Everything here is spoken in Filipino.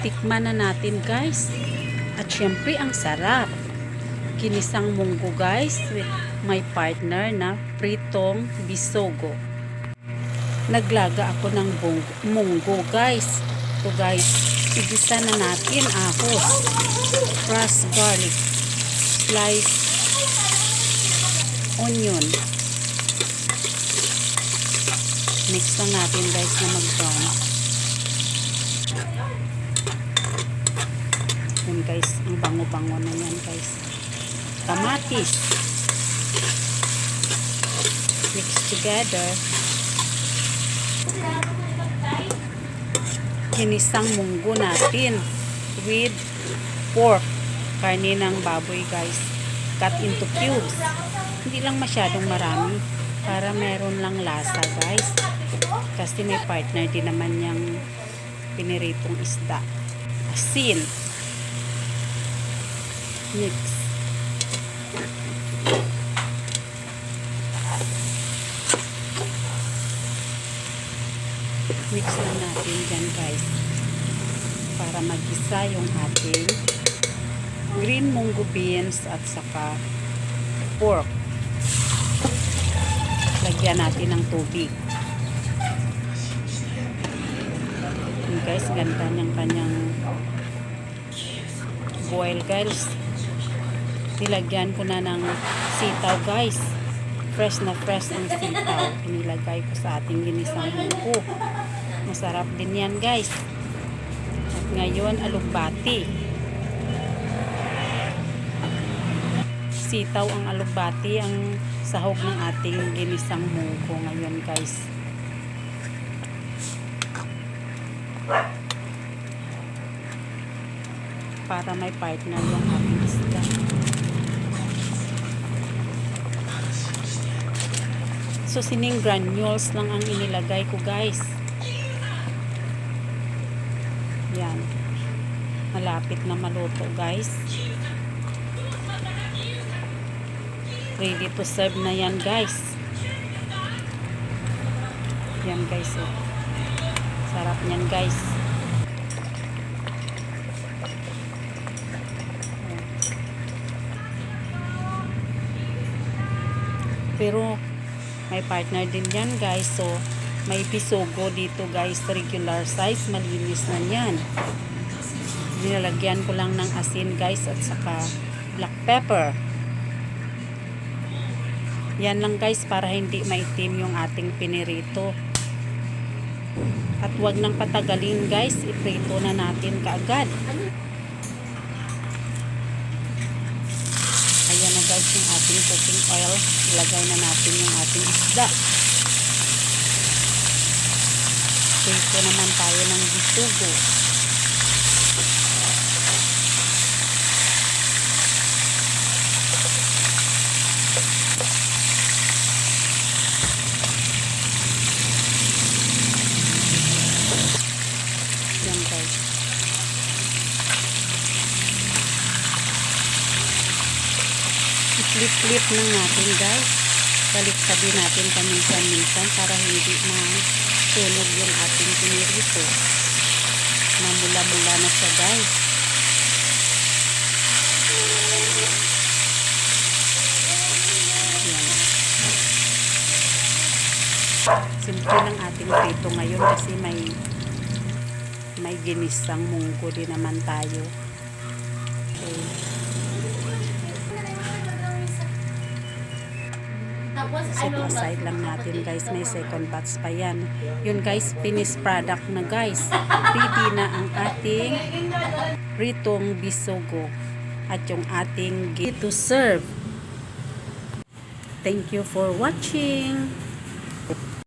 Tikman na natin guys. At syempre ang sarap. Ginisang munggo guys with my partner na pritong bisogo. Naglaga ako ng munggo guys. To guys, igisa na natin ahos, crushed garlic, sliced onion. Mix lang natin guys na mag-brown. Guys, ang bango-bango na yan guys. Kamatis. Mix together. Ginisang munggo natin with pork. Karne ng baboy guys. Cut into cubes. Hindi lang masyadong marami para meron lang lasa guys. Kasi may partner din naman yung piniritong isda. Asin. Mix. Mix lang natin dyan guys. Para magisa yung ating green munggo beans at saka pork. Lagyan natin ng tubig. Guys, ganda niyang kanyang boil guys. Nilagyan ko na ng sitaw guys. Fresh na fresh ang sitaw. Inilagay ko sa ating ginisang munggo. Masarap din yan guys. At ngayon, alugbati. Sitaw ang alugbati, ang sahog ng ating ginisang munggo ngayon guys. Para may partner yung ating isda. So, sining granules lang ang inilagay ko guys. Yan. Malapit na maluto guys. Ready to serve na yan guys. Yan guys. Oh. Sarap niyan guys. Pero may partner din yan guys. So may pisogo dito guys. Regular size. Malinis na yan. Nilalagyan ko lang ng asin guys at saka black pepper. Yan lang guys para hindi maitim yung ating pinirito. At wag nang patagalin guys, iprito na natin kaagad. Ayan na guys yung ating cooking oil. Ilagay na natin yung ating isda. Prito naman tayo ng bisugo. Yan guys. I-flip-flip lang natin guys. Balik sabi natin paminsan-minsan para hindi masunog yung ating pinirito. Mamula-mula na siya guys. Yan. Simple lang ating prito ngayon kasi may may ginisang munggo din naman tayo. Okay. Tapos, Set ano, aside lang natin guys. May second batch pa yan. Yun guys, finished product na guys. Ready na ang ating pritong bisogo. At yung ating to serve. Thank you for watching.